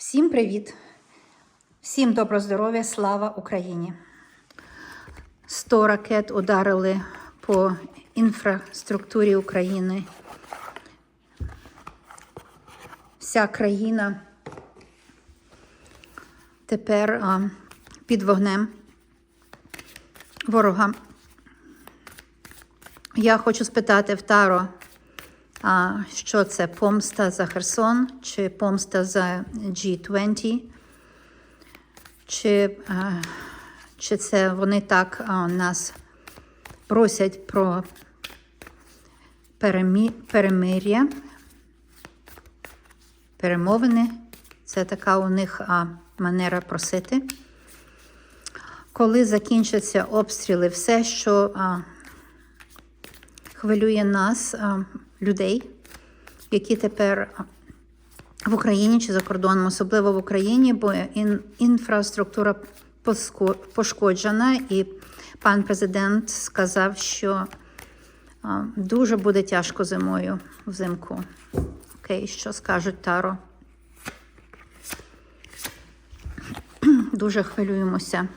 Всім привіт! Всім добро здоров'я, слава Україні! 100 ракет ударили по інфраструктурі України. Вся країна тепер а, під вогнем ворога. Я хочу спитати в Таро, а що це помста за Херсон, чи помста за G20, чи, а, чи це вони так нас просять про перемі, перемир'я, перемовини. Це така у них манера просити. Коли закінчаться обстріли, все, що хвилює нас, людей, які тепер в Україні чи за кордоном, особливо в Україні, бо ін, інфраструктура пошкоджена, і пан президент сказав, що дуже буде тяжко зимою взимку. Окей, що скажуть Таро? Дуже хвилюємося.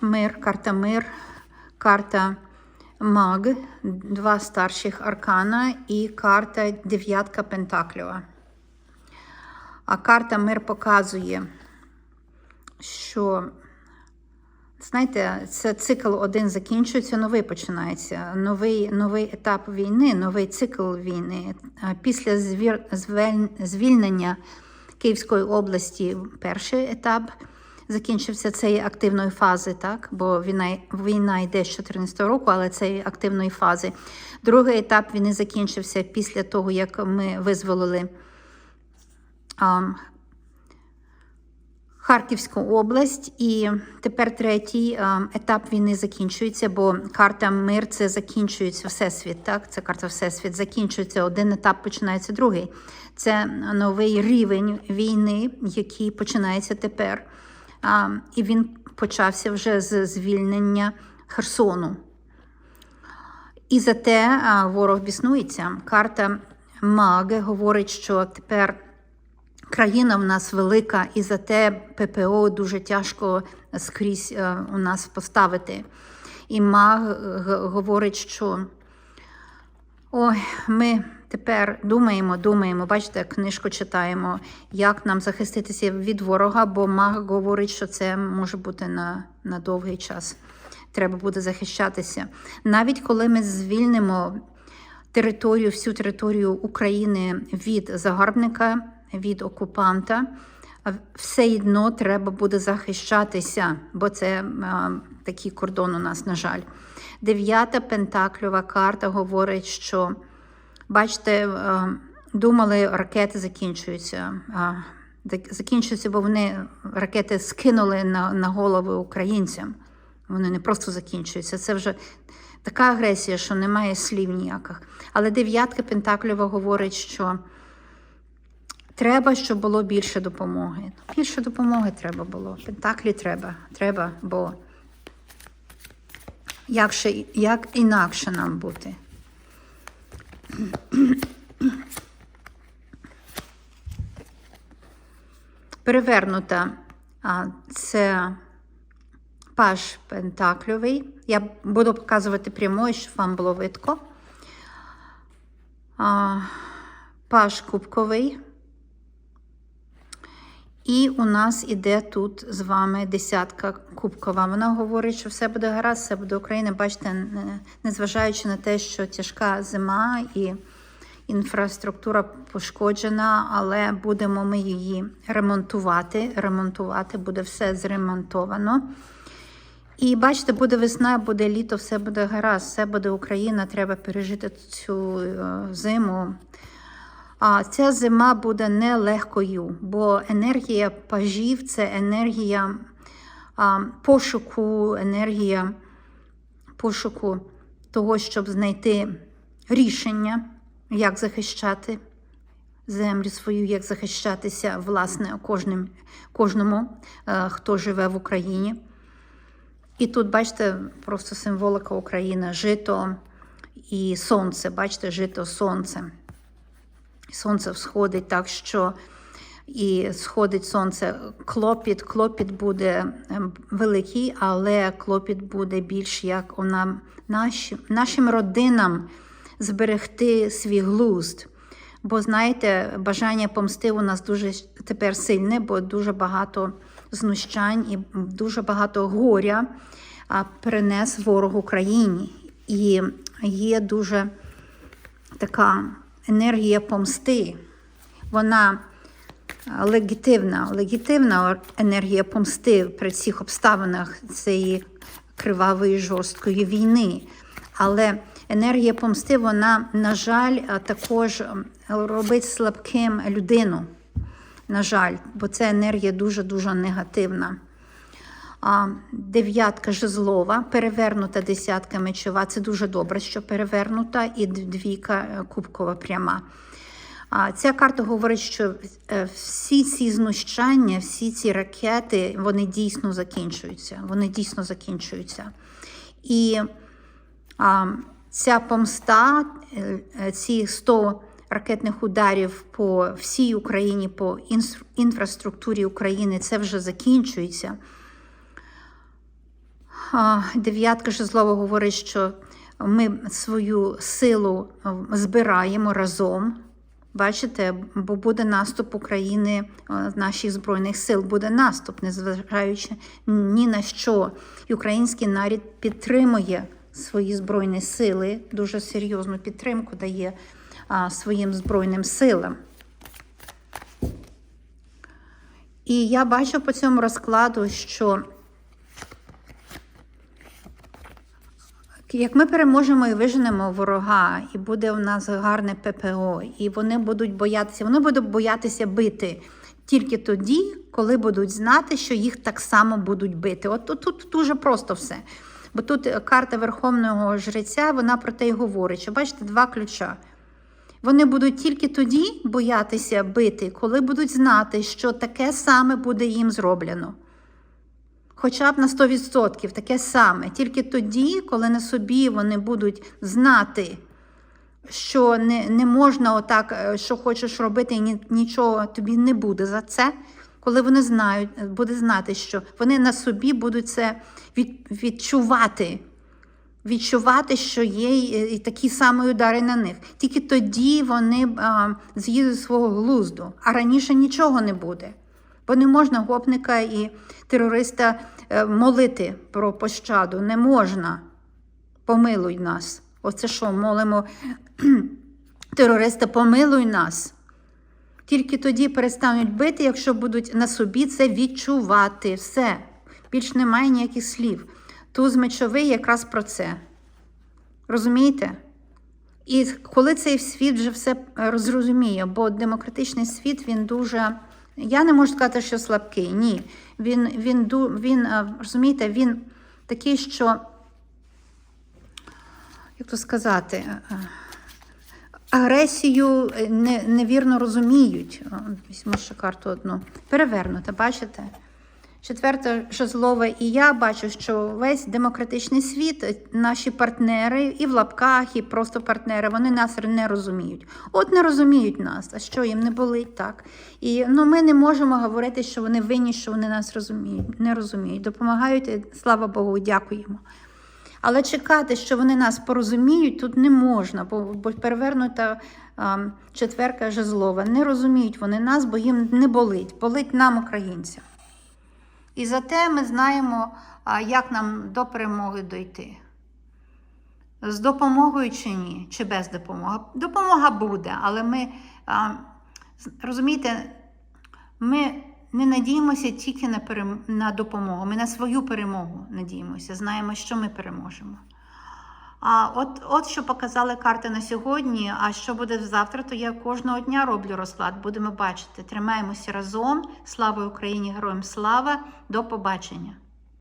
Мир, карта мир, карта маг, два старших аркана і карта дев'ятка пентакльова. А карта мир показує, що, знаєте, це цикл один закінчується, новий починається. Новий, новий етап війни, новий цикл війни. Після звільнення Київської області перший етап закінчився цієї активної фази, так? бо війна, війна йде з 2014 року, але цієї активної фази. Другий етап війни закінчився після того, як ми визволили а, Харківську область, і тепер третій а, етап війни закінчується, бо карта мир це закінчується всесвіт. Так, це карта всесвіт закінчується. Один етап починається другий. Це новий рівень війни, який починається тепер. І він почався вже з звільнення Херсону. І за те а, ворог біснується. Карта Маги говорить, що тепер країна в нас велика, і за те ППО дуже тяжко скрізь е, у нас поставити. І маг говорить, що ой, ми тепер думаємо, думаємо, бачите, книжку читаємо, як нам захиститися від ворога, бо маг говорить, що це може бути на, на довгий час. Треба буде захищатися. Навіть коли ми звільнимо територію, всю територію України від загарбника, від окупанта, все одно треба буде захищатися, бо це а, такий кордон у нас, на жаль. Дев'ята пентакльова карта говорить, що бачите, думали, ракети закінчуються. Закінчуються, бо вони ракети скинули на, на голови українцям. Вони не просто закінчуються. Це вже така агресія, що немає слів ніяких. Але дев'ятка Пентакльова говорить, що треба, щоб було більше допомоги. Більше допомоги треба було. Пентаклі треба, треба, бо як, ще, як інакше нам бути? Перевернута це паш пентакльовий. Я буду показувати прямою, щоб вам було видко. А, паш кубковий. І у нас іде тут з вами десятка кубкова. Вона говорить, що все буде гаразд, все буде Україна. Бачите, не- незважаючи на те, що тяжка зима і інфраструктура пошкоджена, але будемо ми її ремонтувати. Ремонтувати буде все зремонтовано. І бачите, буде весна, буде літо, все буде гаразд, все буде Україна. Треба пережити цю е, зиму. А ця зима буде нелегкою, бо енергія пажів це енергія а, пошуку, енергія пошуку того, щоб знайти рішення, як захищати землю свою, як захищатися власне кожним, кожному, е, хто живе в Україні. І тут, бачите, просто символика України, жито і сонце. Бачите, жито сонце. Сонце всходить так, що і сходить сонце. Клопіт, клопіт буде ем, великий, але клопіт буде більш як нам, наші, нашим родинам зберегти свій глузд. Бо знаєте, бажання помсти у нас дуже тепер сильне, бо дуже багато знущань і дуже багато горя а, перенес ворог Україні. І є дуже така енергія помсти. Вона легітимна, легітимна енергія помсти при цих обставинах цієї кривавої жорсткої війни. Але енергія помсти, вона, на жаль, також робить слабким людину. На жаль, бо це енергія дуже-дуже негативна. А, дев'ятка жезлова, перевернута десятка мечова. Це дуже добре, що перевернута, і двійка е, кубкова пряма. А, ця карта говорить, що е, всі ці знущання, всі ці ракети, вони дійсно закінчуються. Вони дійсно закінчуються. І а, ця помста, е, е, ці 100 ракетних ударів по всій Україні, по інфраструктурі України, це вже закінчується. Дев'ятка жезлова говорить, що ми свою силу збираємо разом. Бачите, бо буде наступ України, а, наших збройних сил, буде наступ, незважаючи ні на що. І український народ підтримує свої збройні сили, дуже серйозну підтримку дає а, своїм збройним силам. І я бачу по цьому розкладу, що Як ми переможемо і виженемо ворога, і буде у нас гарне ППО, і вони будуть боятися, вони будуть боятися бити тільки тоді, коли будуть знати, що їх так само будуть бити. От тут, дуже просто все. Бо тут е, карта Верховного Жреця, вона про те й говорить, що бачите, два ключа. Вони будуть тільки тоді боятися бити, коли будуть знати, що таке саме буде їм зроблено. Хоча б на 100% таке саме. Тільки тоді, коли на собі вони будуть знати, що не, не можна отак, е, що хочеш робити, і нічого тобі не буде за це. Коли вони знають, буде знати, що вони на собі будуть це від, відчувати. Відчувати, що є і такі самі удари на них. Тільки тоді вони а, з'їдуть свого глузду, а раніше нічого не буде. Бо не можна гопника і терориста е, молити про пощаду. Не можна. Помилуй нас. Оце що, молимо терориста, помилуй нас. Тільки тоді перестануть бити, якщо будуть на собі це відчувати. Все. Більш немає ніяких слів. Туз мечовий якраз про це. Розумієте? І коли цей світ вже все е, зрозуміє, бо демократичний світ він дуже. Я не можу сказати, що слабкий. Ні. Він, він, він е, розумієте, він такий, що, як то сказати, е, агресію е, не, невірно розуміють. Візьму ще карту одну. Перевернута, бачите? Четверта жезлова, і я бачу, що весь демократичний світ, е, наші партнери, і в лапках, і просто партнери, вони нас не розуміють. От не розуміють нас, а що їм не болить так. І ну, ми не можемо говорити, що вони винні, що вони нас розуміють, не розуміють. Допомагають, і, слава Богу, дякуємо. Але чекати, що вони нас порозуміють, тут не можна, бо, перевернута четверка жезлова. Не розуміють вони нас, бо їм не болить. Болить нам, українцям. І зате ми знаємо, як нам до перемоги дойти. З допомогою чи ні, чи без допомоги. Допомога буде, але ми, розумієте, ми не надіємося тільки на, перем... на допомогу. Ми на свою перемогу надіємося, знаємо, що ми переможемо. А от, от що показали карти на сьогодні. А що буде завтра, то я кожного дня роблю розклад. Будемо бачити. Тримаємося разом. Слава Україні! Героям слава! До побачення!